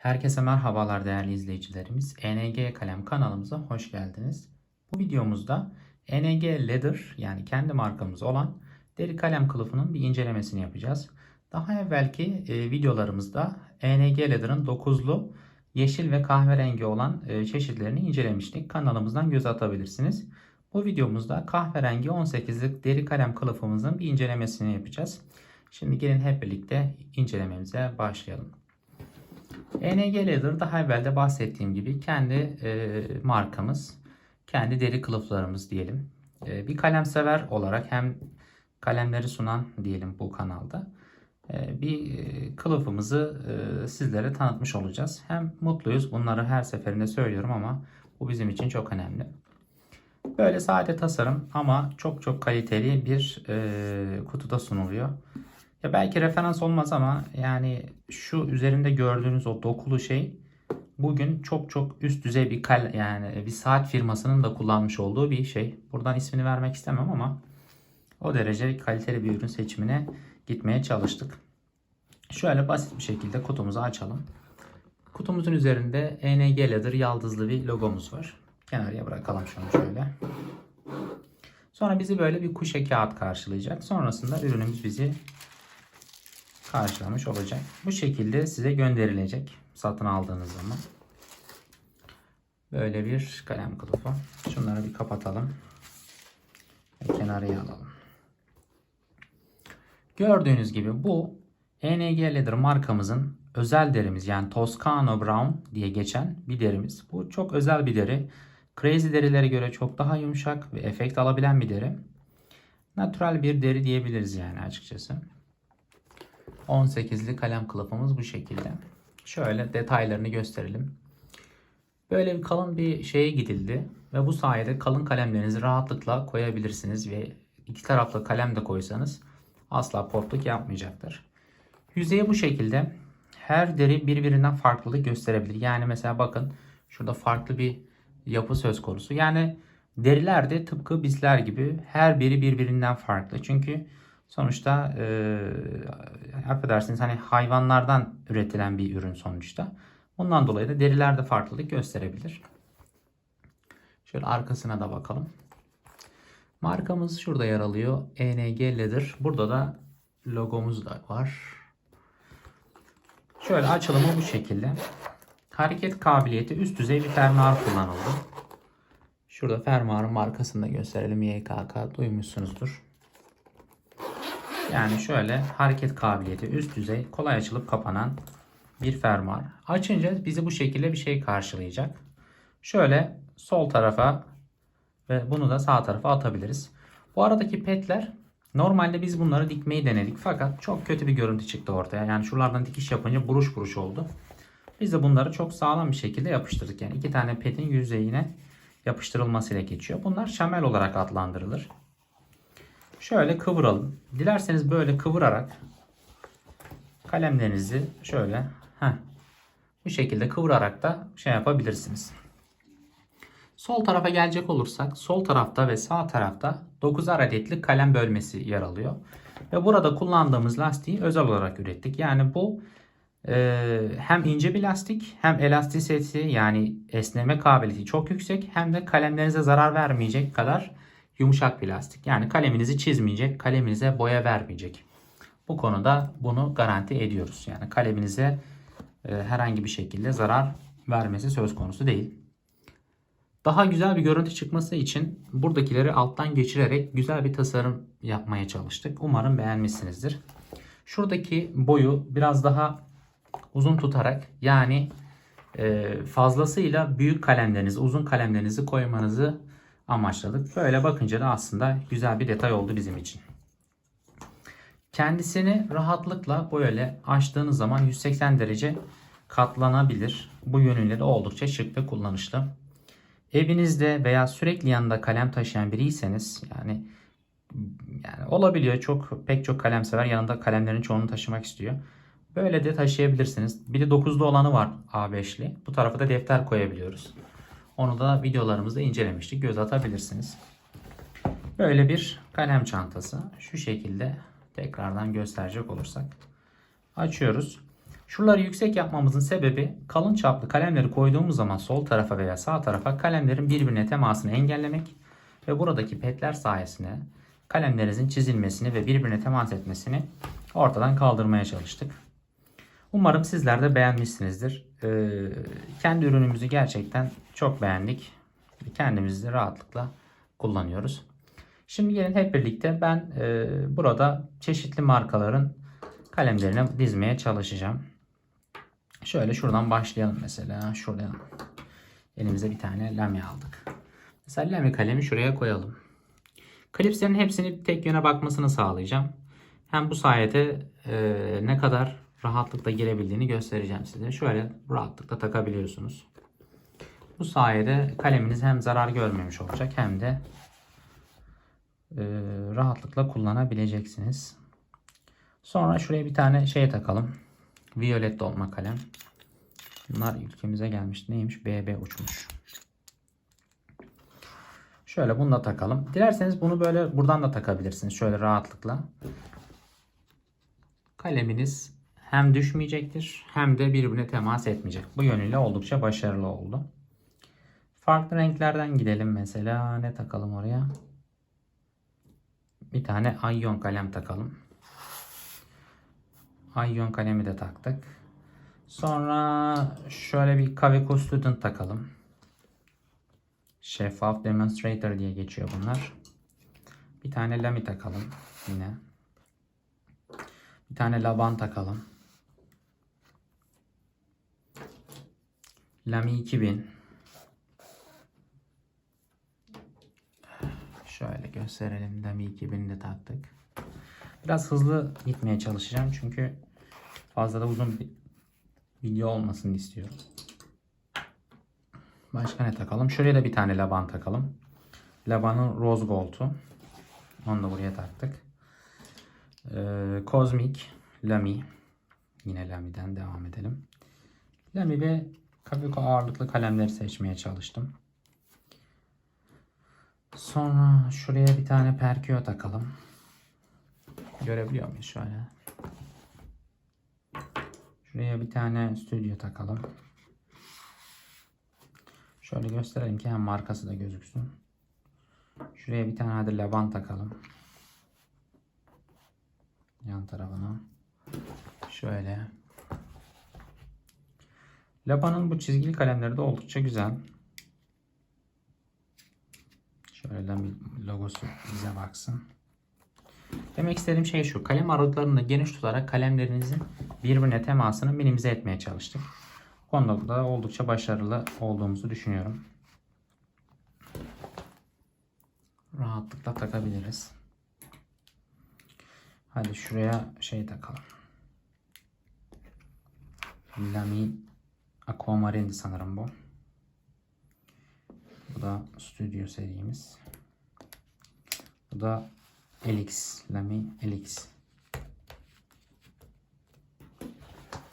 Herkese merhabalar değerli izleyicilerimiz. ENG Kalem kanalımıza hoş geldiniz. Bu videomuzda ENG Leather yani kendi markamız olan deri kalem kılıfının bir incelemesini yapacağız. Daha evvelki e, videolarımızda ENG Leather'ın 9'lu yeşil ve kahverengi olan e, çeşitlerini incelemiştik. Kanalımızdan göz atabilirsiniz. Bu videomuzda kahverengi 18'lik deri kalem kılıfımızın bir incelemesini yapacağız. Şimdi gelin hep birlikte incelememize başlayalım. ENG Leather daha evvel de bahsettiğim gibi kendi e, markamız, kendi deri kılıflarımız diyelim. E, bir kalem sever olarak hem kalemleri sunan diyelim bu kanalda e, bir e, kılıfımızı e, sizlere tanıtmış olacağız. Hem mutluyuz bunları her seferinde söylüyorum ama bu bizim için çok önemli. Böyle sade tasarım ama çok çok kaliteli bir e, kutuda sunuluyor. Ya belki referans olmaz ama yani şu üzerinde gördüğünüz o dokulu şey bugün çok çok üst düzey bir kal yani bir saat firmasının da kullanmış olduğu bir şey. Buradan ismini vermek istemem ama o derece kaliteli bir ürün seçimine gitmeye çalıştık. Şöyle basit bir şekilde kutumuzu açalım. Kutumuzun üzerinde ENG Leather yaldızlı bir logomuz var. Kenarıya bırakalım şunu şöyle. Sonra bizi böyle bir kuşe kağıt karşılayacak. Sonrasında ürünümüz bizi karşılamış olacak. Bu şekilde size gönderilecek satın aldığınız zaman. Böyle bir kalem kılıfı. Şunları bir kapatalım. Ve kenarıya alalım. Gördüğünüz gibi bu ENG Leather markamızın özel derimiz yani Toscano Brown diye geçen bir derimiz. Bu çok özel bir deri. Crazy derilere göre çok daha yumuşak ve efekt alabilen bir deri. Natural bir deri diyebiliriz yani açıkçası. 18'li kalem kılıfımız bu şekilde. Şöyle detaylarını gösterelim. Böyle bir kalın bir şeye gidildi ve bu sayede kalın kalemlerinizi rahatlıkla koyabilirsiniz ve iki taraflı kalem de koysanız asla portluk yapmayacaktır. Yüzeyi bu şekilde. Her deri birbirinden farklılık gösterebilir. Yani mesela bakın şurada farklı bir yapı söz konusu. Yani deriler de tıpkı bizler gibi her biri birbirinden farklı. Çünkü sonuçta e, affedersiniz hani hayvanlardan üretilen bir ürün sonuçta. Bundan dolayı da deriler de farklılık gösterebilir. Şöyle arkasına da bakalım. Markamız şurada yer alıyor. ENG Leather. Burada da logomuz da var. Şöyle açılımı bu şekilde. Hareket kabiliyeti üst düzey bir fermuar kullanıldı. Şurada fermuarın markasını da gösterelim. YKK duymuşsunuzdur. Yani şöyle hareket kabiliyeti üst düzey kolay açılıp kapanan bir fermuar. Açınca bizi bu şekilde bir şey karşılayacak. Şöyle sol tarafa ve bunu da sağ tarafa atabiliriz. Bu aradaki petler normalde biz bunları dikmeyi denedik fakat çok kötü bir görüntü çıktı ortaya. Yani şuralardan dikiş yapınca buruş buruş oldu. Biz de bunları çok sağlam bir şekilde yapıştırdık. Yani iki tane petin yüzeyine yapıştırılmasıyla geçiyor. Bunlar şamel olarak adlandırılır. Şöyle kıvıralım. Dilerseniz böyle kıvırarak kalemlerinizi şöyle heh, bu şekilde kıvırarak da şey yapabilirsiniz. Sol tarafa gelecek olursak sol tarafta ve sağ tarafta 9'ar adetli kalem bölmesi yer alıyor. Ve burada kullandığımız lastiği özel olarak ürettik. Yani bu e, hem ince bir lastik hem elastisitesi yani esneme kabiliyeti çok yüksek hem de kalemlerinize zarar vermeyecek kadar yumuşak bir lastik. Yani kaleminizi çizmeyecek, kaleminize boya vermeyecek. Bu konuda bunu garanti ediyoruz. Yani kaleminize e, herhangi bir şekilde zarar vermesi söz konusu değil. Daha güzel bir görüntü çıkması için buradakileri alttan geçirerek güzel bir tasarım yapmaya çalıştık. Umarım beğenmişsinizdir. Şuradaki boyu biraz daha uzun tutarak yani e, fazlasıyla büyük kalemlerinizi, uzun kalemlerinizi koymanızı amaçladık. Böyle bakınca da aslında güzel bir detay oldu bizim için. Kendisini rahatlıkla böyle açtığınız zaman 180 derece katlanabilir. Bu yönüyle de oldukça şık ve kullanışlı. Evinizde veya sürekli yanında kalem taşıyan biriyseniz yani yani olabiliyor çok pek çok kalem sever yanında kalemlerin çoğunu taşımak istiyor. Böyle de taşıyabilirsiniz. Bir de 9'lu olanı var A5'li. Bu tarafa da defter koyabiliyoruz. Onu da videolarımızda incelemiştik. Göz atabilirsiniz. Böyle bir kalem çantası. Şu şekilde tekrardan gösterecek olursak. Açıyoruz. Şuraları yüksek yapmamızın sebebi kalın çaplı kalemleri koyduğumuz zaman sol tarafa veya sağ tarafa kalemlerin birbirine temasını engellemek ve buradaki petler sayesinde kalemlerinizin çizilmesini ve birbirine temas etmesini ortadan kaldırmaya çalıştık. Umarım sizler de beğenmişsinizdir. Ee, kendi ürünümüzü gerçekten çok beğendik. Kendimizi de rahatlıkla kullanıyoruz. Şimdi gelin hep birlikte ben e, burada çeşitli markaların kalemlerini dizmeye çalışacağım. Şöyle şuradan başlayalım mesela. Şuradan elimize bir tane Lamy aldık. Mesela Lamy kalemi şuraya koyalım. Klipslerin hepsini tek yöne bakmasını sağlayacağım. Hem bu sayede e, ne kadar rahatlıkla girebildiğini göstereceğim size. Şöyle rahatlıkla takabiliyorsunuz. Bu sayede kaleminiz hem zarar görmemiş olacak hem de e, rahatlıkla kullanabileceksiniz. Sonra şuraya bir tane şey takalım. Violet dolma kalem. Bunlar ülkemize gelmiş. Neymiş? BB uçmuş. Şöyle bunu da takalım. Dilerseniz bunu böyle buradan da takabilirsiniz. Şöyle rahatlıkla. Kaleminiz hem düşmeyecektir hem de birbirine temas etmeyecek. Bu yönüyle oldukça başarılı oldu. Farklı renklerden gidelim mesela. Ne takalım oraya? Bir tane Ayyon kalem takalım. Ayyon kalemi de taktık. Sonra şöyle bir Kaweco Student takalım. Şeffaf Demonstrator diye geçiyor bunlar. Bir tane Lamy takalım yine. Bir tane Laban takalım. Lamy 2000. Şöyle gösterelim. Lamy 2000'i de taktık. Biraz hızlı gitmeye çalışacağım çünkü fazla da uzun bir video olmasını istiyorum. Başka ne takalım? Şuraya da bir tane laban takalım. Labanın Rose Gold'u. Onu da buraya taktık. Ee, Cosmic Lamy. Yine Lamy'den devam edelim. Lamy ve Kabuko ağırlıklı kalemleri seçmeye çalıştım. Sonra şuraya bir tane Perkio takalım. Görebiliyor muyuz şöyle? Şuraya bir tane stüdyo takalım. Şöyle gösterelim ki hem markası da gözüksün. Şuraya bir tane hadi laban takalım. Yan tarafına. Şöyle. Labanın bu çizgili kalemleri de oldukça güzel. Şöyle logosu bize baksın. Demek istediğim şey şu. Kalem aralıklarını geniş tutarak kalemlerinizin birbirine temasını minimize etmeye çalıştık. Bu konuda da oldukça başarılı olduğumuzu düşünüyorum. Rahatlıkla takabiliriz. Hadi şuraya şey takalım. Lamy Aquamarine sanırım bu. Bu da Studio serimiz. Bu da Elix. Lamy Elix.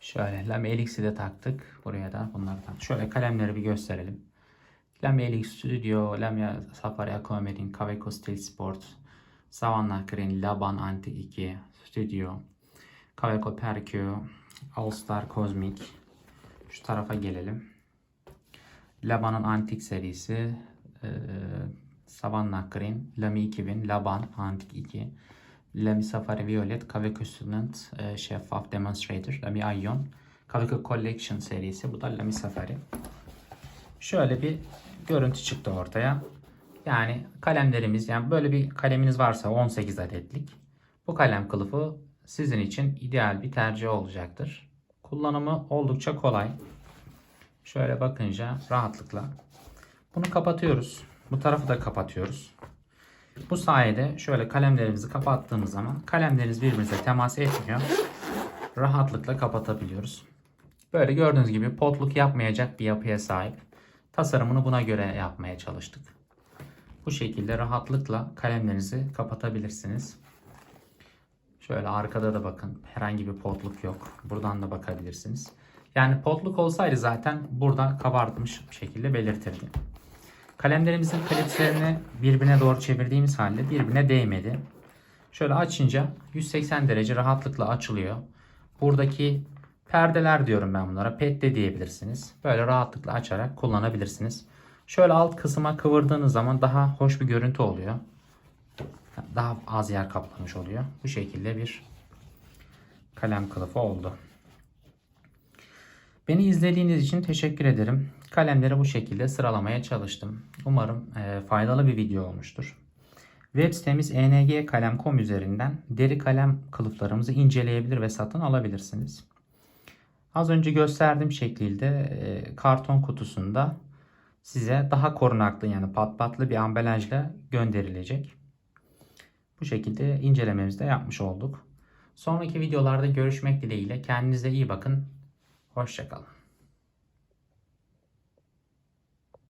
Şöyle Lamy Elix'i de taktık. Buraya da bunları taktık. Şöyle kalemleri bir gösterelim. Lamy Elix Studio, Lamy Safari Aquamarine, Kaweco Steel Sport, Savannah Green, Laban Anti 2, Studio, Kaweco Perkio, All Star Cosmic. Şu tarafa gelelim. Laban'ın Antik serisi, e, Savannah Green, Lamy 2000, Laban Antik 2, Lamy Safari Violet, Kaweco Student, e, Şeffaf Demonstrator, Lamy Ion, Kaweco Collection serisi. Bu da Lamy Safari. Şöyle bir görüntü çıktı ortaya. Yani kalemlerimiz yani böyle bir kaleminiz varsa 18 adetlik. Bu kalem kılıfı sizin için ideal bir tercih olacaktır. Kullanımı oldukça kolay. Şöyle bakınca rahatlıkla. Bunu kapatıyoruz. Bu tarafı da kapatıyoruz. Bu sayede şöyle kalemlerimizi kapattığımız zaman kalemleriniz birbirinize temas etmiyor. Rahatlıkla kapatabiliyoruz. Böyle gördüğünüz gibi potluk yapmayacak bir yapıya sahip. Tasarımını buna göre yapmaya çalıştık. Bu şekilde rahatlıkla kalemlerinizi kapatabilirsiniz. Şöyle arkada da bakın herhangi bir potluk yok. Buradan da bakabilirsiniz. Yani potluk olsaydı zaten burada kabartmış bir şekilde belirtirdi. Kalemlerimizin klipslerini birbirine doğru çevirdiğimiz halde birbirine değmedi. Şöyle açınca 180 derece rahatlıkla açılıyor. Buradaki Perdeler diyorum ben bunlara. Pet de diyebilirsiniz. Böyle rahatlıkla açarak kullanabilirsiniz. Şöyle alt kısma kıvırdığınız zaman daha hoş bir görüntü oluyor. Daha az yer kaplamış oluyor. Bu şekilde bir kalem kılıfı oldu. Beni izlediğiniz için teşekkür ederim. Kalemleri bu şekilde sıralamaya çalıştım. Umarım e, faydalı bir video olmuştur. Web sitemiz engkalem.com üzerinden deri kalem kılıflarımızı inceleyebilir ve satın alabilirsiniz. Az önce gösterdiğim şekilde e, karton kutusunda size daha korunaklı yani patlatlı bir ambalajla gönderilecek. Bu şekilde incelememizi de yapmış olduk. Sonraki videolarda görüşmek dileğiyle. Kendinize iyi bakın. Hoşçakalın.